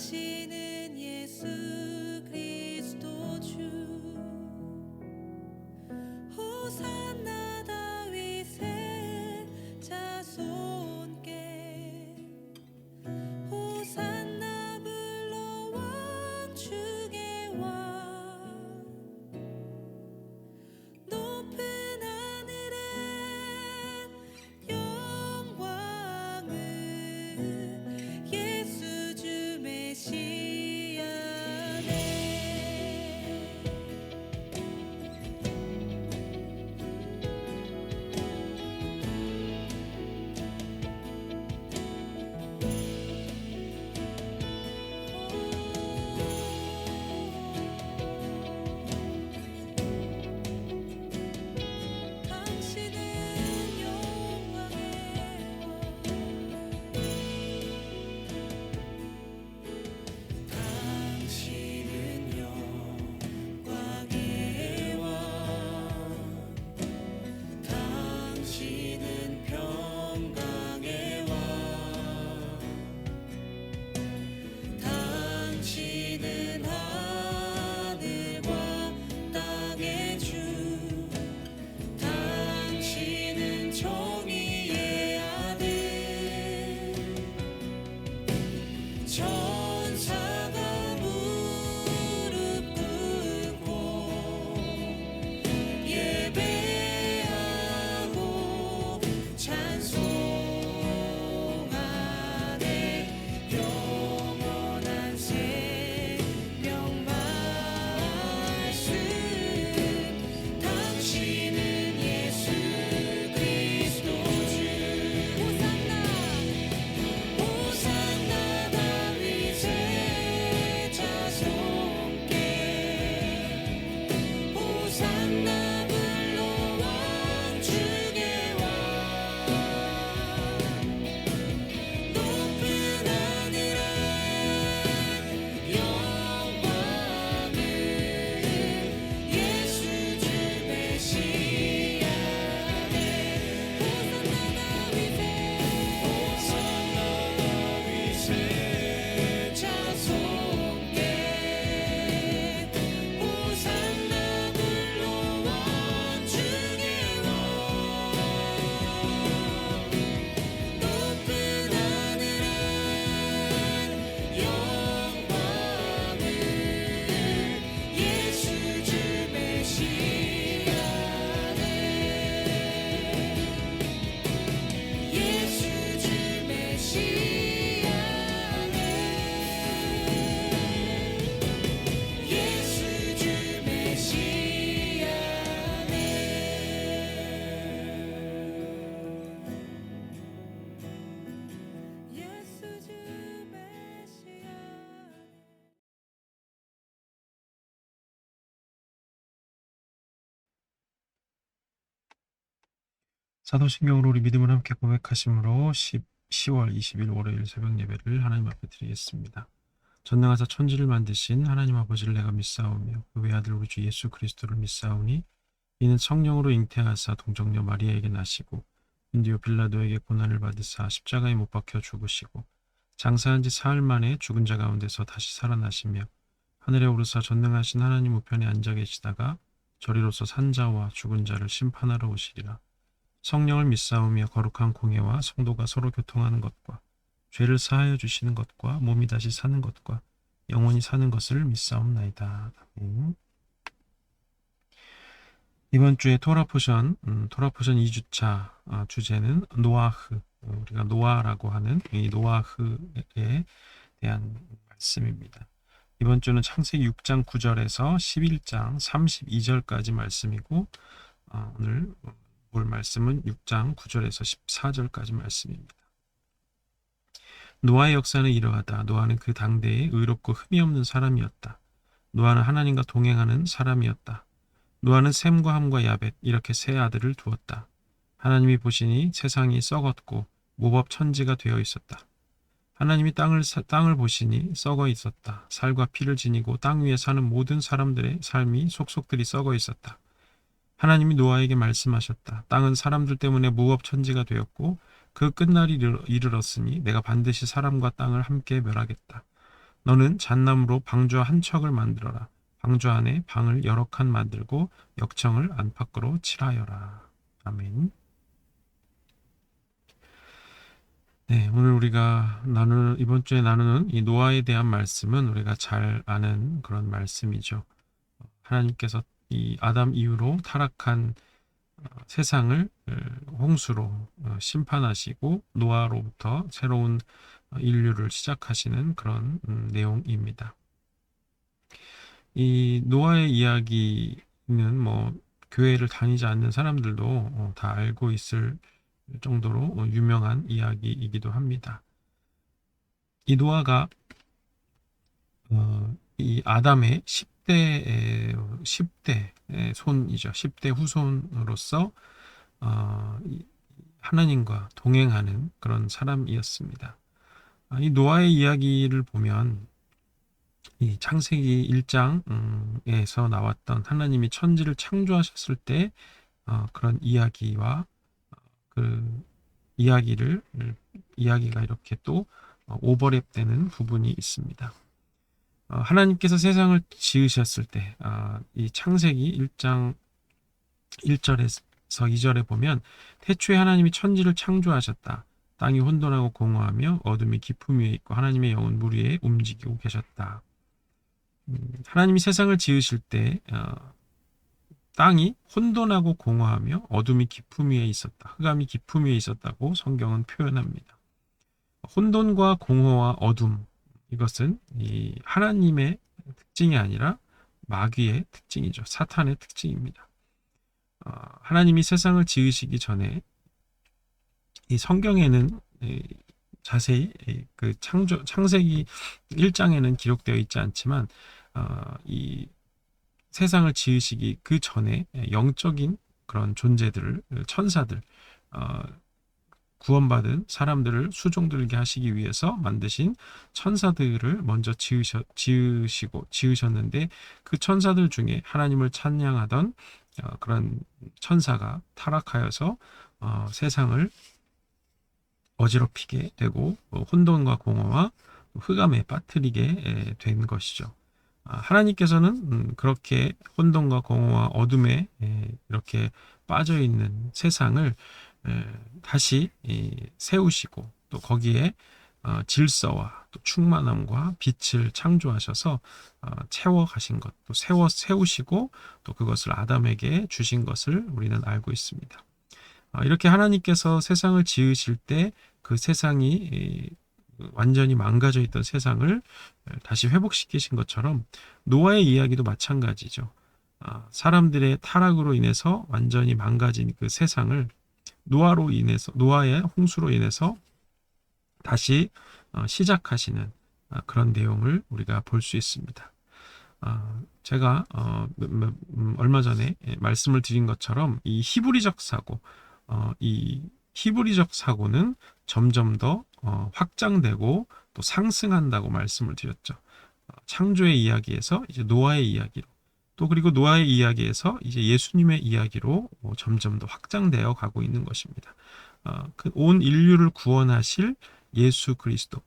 지는 사도신경으로 우리 믿음을 함께 고백하심으로 10, 10월 20일 월요일 새벽 예배를 하나님 앞에 드리겠습니다. 전능하사 천지를 만드신 하나님 아버지를 내가 믿사오며 그 외아들 우리 주 예수 그리스도를 믿사오니 이는 성령으로 잉태하사 동정녀 마리아에게 나시고 인디오 빌라도에게 고난을 받으사 십자가에 못 박혀 죽으시고 장사한 지 사흘 만에 죽은 자 가운데서 다시 살아나시며 하늘에 오르사 전능하신 하나님 우편에 앉아 계시다가 저리로서 산 자와 죽은 자를 심판하러 오시리라. 성령을 믿사오며 거룩한 공예와 성도가 서로 교통하는 것과 죄를 사하여 주시는 것과 몸이 다시 사는 것과 영원히 사는 것을 믿사옵나이다. 아멘. 이번 주에 토라 포션, 음, 토라 포션 2주차 아, 주제는 노아흐, 어, 우리가 노아라고 하는 이 노아흐에 대한 말씀입니다. 이번 주는 창세기 6장 9절에서 11장 32절까지 말씀이고 아, 오늘 볼 말씀은 6장 9절에서 14절까지 말씀입니다. 노아의 역사는 이러하다. 노아는 그 당대에 의롭고 흠이 없는 사람이었다. 노아는 하나님과 동행하는 사람이었다. 노아는 셈과 함과 야벳 이렇게 세 아들을 두었다. 하나님이 보시니 세상이 썩었고 모법 천지가 되어 있었다. 하나님이 땅을 사- 땅을 보시니 썩어 있었다. 살과 피를 지니고 땅 위에 사는 모든 사람들의 삶이 속속들이 썩어 있었다. 하나님이 노아에게 말씀하셨다. 땅은 사람들 때문에 무법천지가 되었고 그 끝날이 이르- 이르렀으니 내가 반드시 사람과 땅을 함께 멸하겠다. 너는 잣나무로 방주 한 척을 만들어라. 방주 안에 방을 여러 칸 만들고 역청을 안팎으로 칠하여라. 아멘. 네, 오늘 우리가 나누는 이번 주에 나누는 이 노아에 대한 말씀은 우리가 잘 아는 그런 말씀이죠. 하나님께서 이 아담 이후로 타락한 어, 세상을 어, 홍수로 어, 심판하시고 노아로부터 새로운 어, 인류를 시작하시는 그런 음, 내용입니다. 이 노아의 이야기는 뭐 교회를 다니지 않는 사람들도 어, 다 알고 있을 정도로 어, 유명한 이야기이기도 합니다. 이 노아가 어, 이 아담의 10대 10대 손이죠. 10대 후손으로서 어, 이- 하나님과 동행하는 그런 사람이었습니다. 아, 이 노아의 이야기를 보면 이 창세기 1장에서 나왔던 하나님이 천지를 창조하셨을 때 어, 그런 이야기와 어, 그 이야기를 이야기가 이렇게 또 어, 오버랩되는 부분이 있습니다. 어, 하나님께서 세상을 지으셨을 때, 아, 이 창세기 1장 1절에서 2절에 보면, 태초에 하나님이 천지를 창조하셨다. 땅이 혼돈하고 공허하며 어둠이 깊음 위에 있고 하나님의 영은 물 위에 움직이고 계셨다. 음, 하나님이 세상을 지으실 때, 어, 땅이 혼돈하고 공허하며 어둠이 깊음 위에 있었다. 흑암이 깊음 위에 있었다고 성경은 표현합니다. 혼돈과 공허와 어둠, 이것은 이 하나님의 특징이 아니라 마귀의 특징이죠. 사탄의 특징입니다. 어, 하나님이 세상을 지으시기 전에 이 성경에는 이 자세히 이그 창조 창세기 1장에는 기록되어 있지 않지만 어, 이 세상을 지으시기 그 전에 영적인 그런 존재들을 천사들 어, 구원받은 사람들을 수종들게 하시기 위해서 만드신 천사들을 먼저 지으셔, 지으시고 지으셨는데 그 천사들 중에 하나님을 찬양하던 어, 그런 천사가 타락하여서 어, 세상을 어지럽히게 되고 어, 혼돈과 공허와 흑암에 빠뜨리게 에, 된 것이죠. 아, 하나님께서는 음, 그렇게 혼돈과 공허와 어둠에 에, 이렇게 빠져 있는 세상을 에, 다시 이, 세우시고 또 거기에 어, 질서와 또 충만함과 빛을 창조하셔서 어, 채워 가신 것, 또 세워 세우시고 또 그것을 아담에게 주신 것을 우리는 알고 있습니다. 어, 이렇게 하나님께서 세상을 지으실 때 그 세상이 이, 완전히 망가져 있던 세상을 다시 회복시키신 것처럼 노아의 이야기도 마찬가지죠. 아, 사람들의 타락으로 인해서 완전히 망가진 그 세상을 노아로 인해서 노아의 홍수로 인해서 다시 어, 시작하시는 아, 그런 내용을 우리가 볼 수 있습니다. 아, 제가 어, 몇- 몇- 음, 얼마 전에 예, 말씀을 드린 것처럼 이 히브리적 사고 어, 이 히브리적 사고는 점점 더 어, 확장되고 또 상승한다고 말씀을 드렸죠. 어, 창조의 이야기에서 이제 노아의 이야기로 또 그리고 노아의 이야기에서 이제 예수님의 이야기로 어, 점점 더 확장되어 가고 있는 것입니다. 어, 그온 인류를 구원하실 예수 그리스도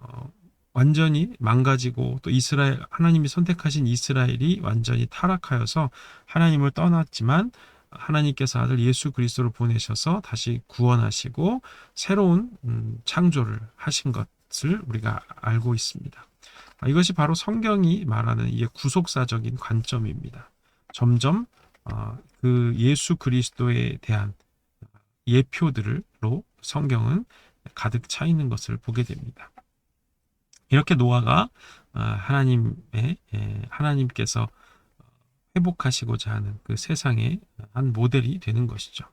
어, 완전히 망가지고 또 이스라엘 하나님이 선택하신 이스라엘이 완전히 타락하여서 하나님을 떠났지만 하나님께서 아들 예수 그리스도를 보내셔서 다시 구원하시고 새로운 음, 창조를 하신 것을 우리가 알고 있습니다. 아, 이것이 바로 성경이 말하는 이게 구속사적인 관점입니다. 점점 어, 그 예수 그리스도에 대한 예표들로 성경은 가득 차 있는 것을 보게 됩니다. 이렇게 노아가 아, 하나님의 예, 하나님께서 회복하시고자 하는 그 세상의 한 모델이 되는 것이죠.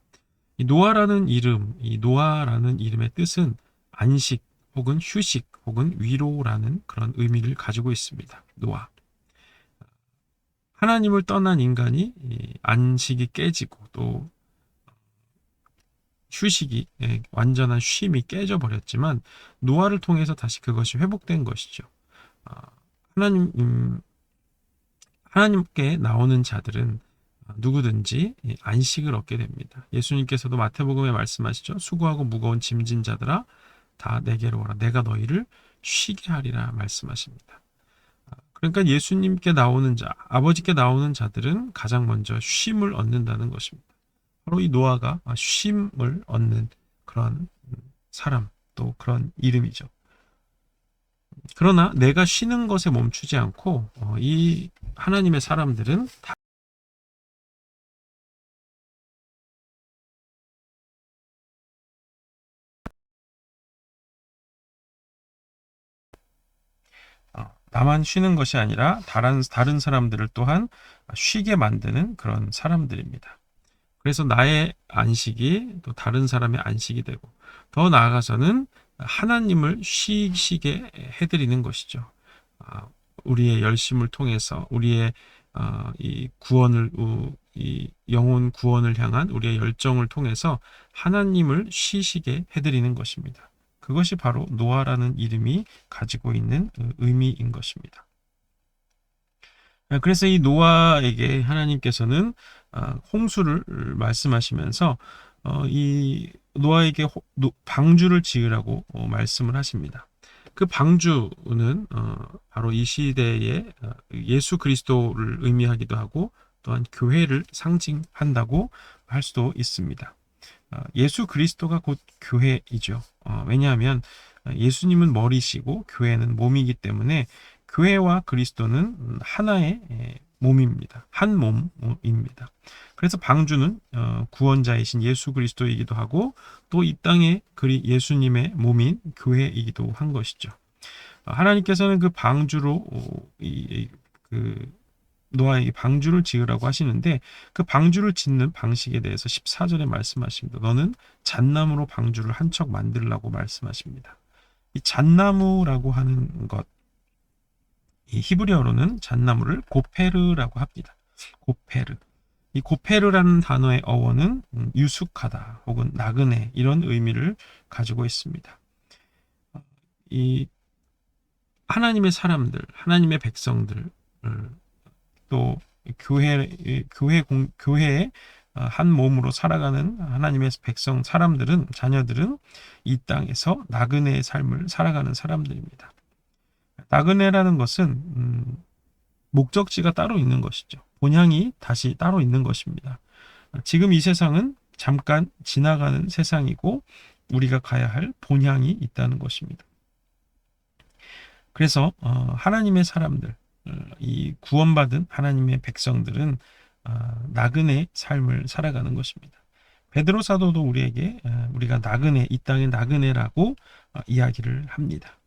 이 노아라는 이름, 이 노아라는 이름의 뜻은 안식 혹은 휴식 혹은 위로라는 그런 의미를 가지고 있습니다. 노아. 하나님을 떠난 인간이 안식이 깨지고 또 휴식이 예, 완전한 쉼이 깨져 버렸지만 노아를 통해서 다시 그것이 회복된 것이죠. 아, 하나님 음, 하나님께 나오는 자들은 누구든지 안식을 얻게 됩니다. 예수님께서도 마태복음에 말씀하시죠. 수고하고 무거운 짐진 자들아 다 내게로 오라. 내가 너희를 쉬게 하리라 말씀하십니다. 아, 그러니까 예수님께 나오는 자, 아버지께 나오는 자들은 가장 먼저 쉼을 얻는다는 것입니다. 바로 이 노아가 쉼을 얻는 그런 사람 또 그런 이름이죠. 그러나 내가 쉬는 것에 멈추지 않고 어, 이 하나님의 사람들은 나만 쉬는 것이 아니라 다른 다른 사람들을 또한 쉬게 만드는 그런 사람들입니다. 그래서 나의 안식이 또 다른 사람의 안식이 되고 더 나아가서는 하나님을 쉬시게 해드리는 것이죠. 아, 우리의 열심을 통해서 우리의 어, 이 구원을 이 영혼 구원을 향한 우리의 열정을 통해서 하나님을 쉬시게 해드리는 것입니다. 그것이 바로 노아라는 이름이 가지고 있는 의미인 것입니다. 그래서 이 노아에게 하나님께서는 아, 홍수를 말씀하시면서 어, 이 노아에게 방주를 지으라고 어, 말씀을 하십니다. 그 방주는 어, 바로 이 시대에 예수 그리스도를 의미하기도 하고 또한 교회를 상징한다고 할 수도 있습니다. 예수 그리스도가 곧 교회이죠. 왜냐하면 예수님은 머리시고 교회는 몸이기 때문에 교회와 그리스도는 하나의 몸입니다. 한 몸입니다. 그래서 방주는 어, 구원자이신 예수 그리스도이기도 하고 또 이 땅에 그리 예수님의 몸인 교회이기도 한 것이죠. 어, 하나님께서는 그 방주로 어, 그 노아에게 방주를 지으라고 하시는데 그 방주를 짓는 방식에 대해서 14절에 말씀하십니다. 너는 잣나무로 방주를 한 척 만들라고 말씀하십니다. 이 잣나무라고 하는 것, 이 히브리어로는 잣나무를 고페르라고 합니다. 고페르. 이 고페르라는 단어의 어원은 음, 유숙하다 혹은 나그네 이런 의미를 가지고 있습니다. 이 하나님의 사람들, 하나님의 백성들, 또 교회 교회 공, 교회의 어, 한 몸으로 살아가는 하나님의 백성 사람들은 자녀들은 이 땅에서 나그네의 삶을 살아가는 사람들입니다. 나그네라는 것은 음, 목적지가 따로 있는 것이죠. 본향이 다시 따로 있는 것입니다. 지금 이 세상은 잠깐 지나가는 세상이고 우리가 가야 할 본향이 있다는 것입니다. 그래서 어, 하나님의 사람들, 어, 이 구원받은 하나님의 백성들은 어, 나그네 삶을 살아가는 것입니다. 베드로 사도도 우리에게 우리가 나그네 이 땅의 나그네라고 이야기를 합니다.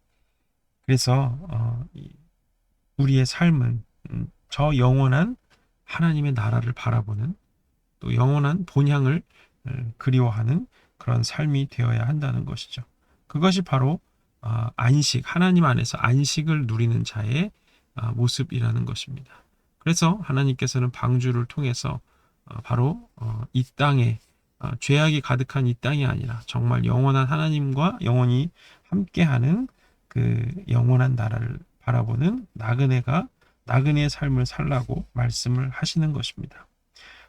그래서 우리의 삶은 음, 저 영원한 하나님의 나라를 바라보는 또 영원한 본향을 그리워하는 그런 삶이 되어야 한다는 것이죠. 그것이 바로 아, 안식, 하나님 안에서 안식을 누리는 자의 아, 모습이라는 것입니다. 그래서 하나님께서는 방주를 통해서 어, 바로 어, 이 땅에 아, 죄악이 가득한 이 땅이 아니라 정말 영원한 하나님과 영원히 함께하는 그 영원한 나라를 바라보는 나그네가 나그네의 삶을 살라고 말씀을 하시는 것입니다.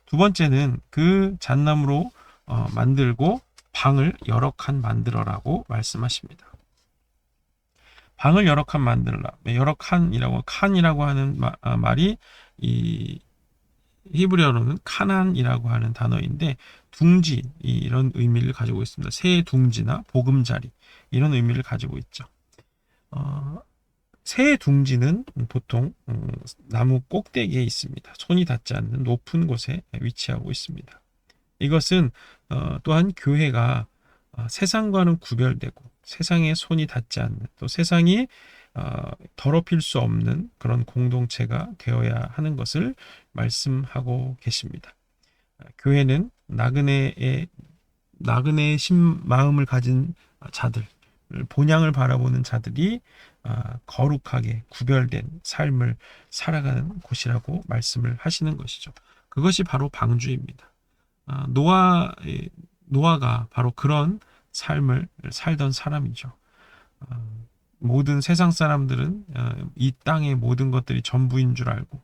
두 번째는 그 잣나무로 어, 만들고 방을 여러 칸 만들어라고 말씀하십니다. 방을 여러 칸 만들라. 여러 칸이라고 칸이라고 하는 마, 아, 말이 이 히브리어로는 카난이라고 하는 단어인데 둥지 이런 의미를 가지고 있습니다. 새 둥지나 보금자리 이런 의미를 가지고 있죠. 어, 새 둥지는 보통 음, 나무 꼭대기에 있습니다. 손이 닿지 않는 높은 곳에 위치하고 있습니다. 이것은 어, 또한 교회가 어, 세상과는 구별되고 세상에 손이 닿지 않는 또 세상이 어, 더럽힐 수 없는 그런 공동체가 되어야 하는 것을 말씀하고 계십니다. 교회는 나그네의 나그네의 심 마음을 가진 자들 본향을 바라보는 자들이 아, 거룩하게 구별된 삶을 살아가는 곳이라고 말씀을 하시는 것이죠. 그것이 바로 방주입니다. 아, 노아 노아가 바로 그런 삶을 살던 사람이죠. 아, 모든 세상 사람들은 이 땅의 모든 것들이 전부인 줄 알고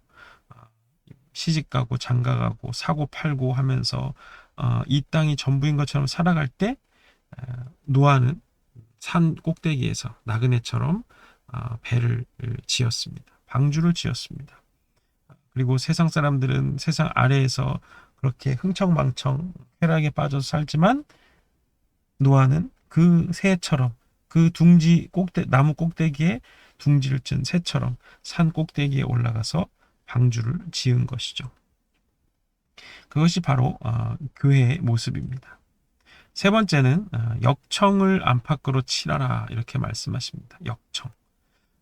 시집가고 장가가고 사고 팔고 하면서 이 땅이 전부인 것처럼 살아갈 때 노아는 산 꼭대기에서 나그네처럼 아, 배를 지었습니다. 방주를 지었습니다. 그리고 세상 사람들은 세상 아래에서 그렇게 흥청망청 쾌락에 빠져서 살지만 노아는 그 새처럼 그 둥지 꼭대 나무 꼭대기에 둥지를 친 새처럼 산 꼭대기에 올라가서 방주를 지은 것이죠. 그것이 바로 어, 교회의 모습입니다. 세 번째는 어, 역청을 안팎으로 칠하라 이렇게 말씀하십니다. 역청.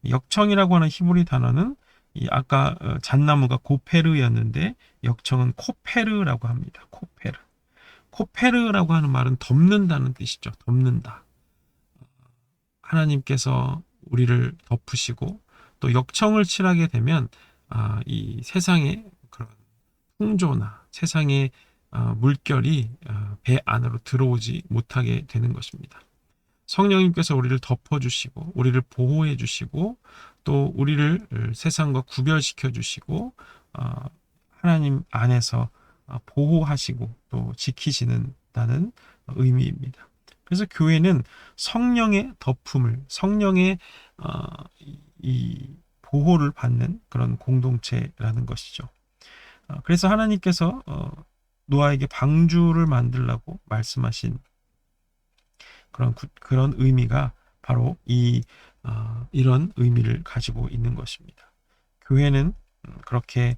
역청이라고 하는 히브리 단어는 이 아까 어, 잣나무가 고페르였는데 역청은 코페르라고 합니다. 코페르. 코페르라고 하는 말은 덮는다는 뜻이죠. 덮는다. 하나님께서 우리를 덮으시고 또 역청을 칠하게 되면 아, 이 세상의 그런 풍조나 세상의 어, 물결이 어, 배 안으로 들어오지 못하게 되는 것입니다. 성령님께서 우리를 덮어주시고 우리를 보호해 주시고 또 우리를 세상과 구별시켜 주시고 어, 하나님 안에서 보호하시고 또 지키시는다는 의미입니다. 그래서 교회는 성령의 덮음을 성령의 이 보호를 받는 그런 공동체라는 것이죠. 그래서 하나님께서 노아에게 방주를 만들라고 말씀하신 그런 그런 의미가 바로 이 어, 이런 의미를 가지고 있는 것입니다. 교회는 음, 그렇게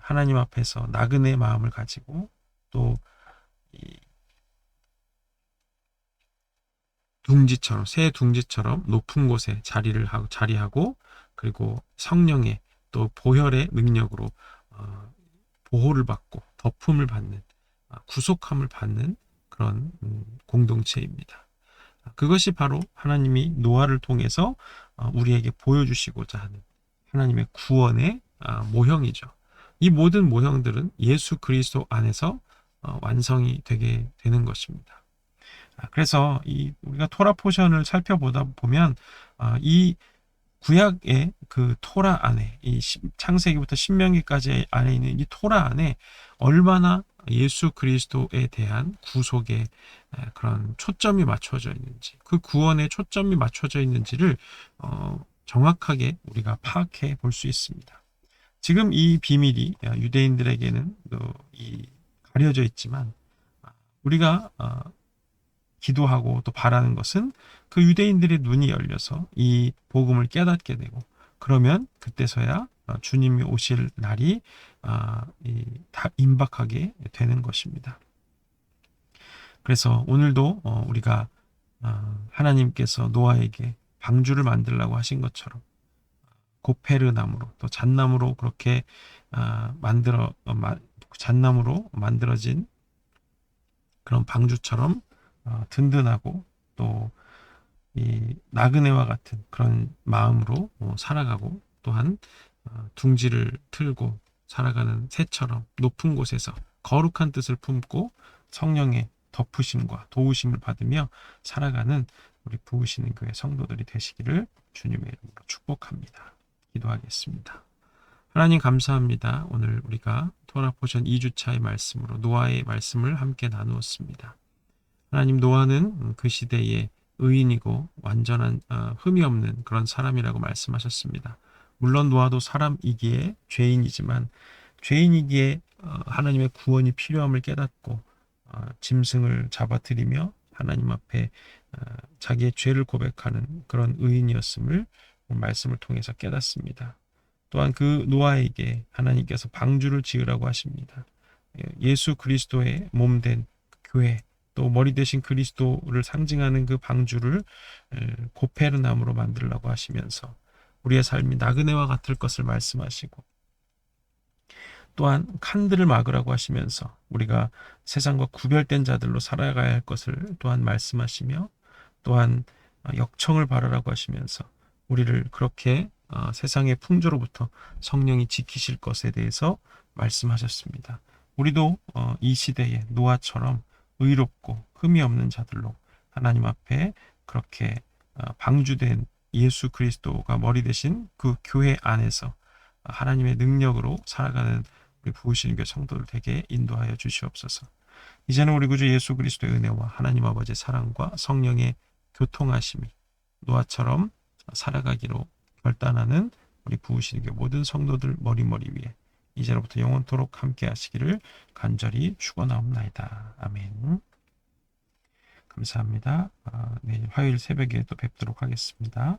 하나님 앞에서 나그네 마음을 가지고 또 둥지처럼 새 둥지처럼 높은 곳에 자리를 하고 자리하고 그리고 성령의 또 보혈의 능력으로 어, 보호를 받고 덮음을 받는 아, 구속함을 받는 그런 음, 공동체입니다. 그것이 바로 하나님이 노아를 통해서 어, 우리에게 보여주시고자 하는 하나님의 구원의 아, 모형이죠. 이 모든 모형들은 예수 그리스도 안에서 어, 완성이 되게 되는 것입니다. 아, 그래서 이 우리가 토라 포션을 살펴보다 보면 이 구약의 그 토라 안에 이 창세기부터 신명기까지 안에 있는 이 토라 안에 얼마나 예수 그리스도에 대한 구속의 그런 초점이 맞춰져 있는지 그 구원의 초점이 맞춰져 있는지를 어, 정확하게 우리가 파악해 볼 수 있습니다. 지금 이 비밀이 유대인들에게는 이 가려져 있지만 우리가 어, 기도하고 또 바라는 것은 그 유대인들의 눈이 열려서 이 복음을 깨닫게 되고 그러면 그때서야 어, 주님이 오실 날이 아, 다 임박하게 되는 것입니다. 그래서 오늘도 어, 우리가 어, 하나님께서 노아에게 방주를 만들라고 하신 것처럼 고페르 나무로 또 잣나무로 그렇게 아, 만들어 잣나무로 만들어진 그런 방주처럼 든든하고 또이 나그네와 같은 그런 마음으로 살아가고 또한 어, 둥지를 틀고 살아가는 새처럼 높은 곳에서 거룩한 뜻을 품고 성령의 덮으심과 도우심을 받으며 살아가는 우리 부으시는 교회 성도들이 되시기를 주님의 이름으로 축복합니다. 기도하겠습니다. 하나님 감사합니다. 오늘 우리가 토라 포션 2주차의 말씀으로 노아의 말씀을 함께 나누었습니다. 하나님 노아는 그 시대의 의인이고 완전한 어, 흠이 없는 그런 사람이라고 말씀하셨습니다. 물론 노아도 사람이기에 죄인이지만 죄인이기에 어, 하나님의 구원이 필요함을 깨닫고 어, 짐승을 잡아들이며 하나님 앞에 어, 자기의 죄를 고백하는 그런 의인이었음을 말씀을 통해서 깨닫습니다. 또한 그 노아에게 하나님께서 방주를 지으라고 하십니다. 예, 예수 그리스도의 몸된 교회 또 머리 대신 그리스도를 상징하는 그 방주를 고페르나무로 만들라고 하시면서 우리의 삶이 나그네와 같을 것을 말씀하시고 또한 칸들을 막으라고 하시면서 우리가 세상과 구별된 자들로 살아가야 할 것을 또한 말씀하시며 또한 역청을 바라라고 하시면서 우리를 그렇게 어, 세상의 풍조로부터 성령이 지키실 것에 대해서 말씀하셨습니다. 우리도 어, 이 시대에 노아처럼 의롭고 흠이 없는 자들로 하나님 앞에 그렇게 어, 방주된 예수 그리스도가 머리 대신 그 교회 안에서 하나님의 능력으로 살아가는 우리 부으시는 교회 성도들 되게 인도하여 주시옵소서. 이제는 우리 구주 예수 그리스도의 은혜와 하나님 아버지의 사랑과 성령의 교통하심이 노아처럼 살아가기로 결단하는 우리 부으시는 교회 모든 성도들 머리머리 위에 이제로부터 영원토록 함께 하시기를 간절히 축원하옵나이다. 아멘. 감사합니다. 아, 내일 화요일 새벽에 또 뵙도록 하겠습니다.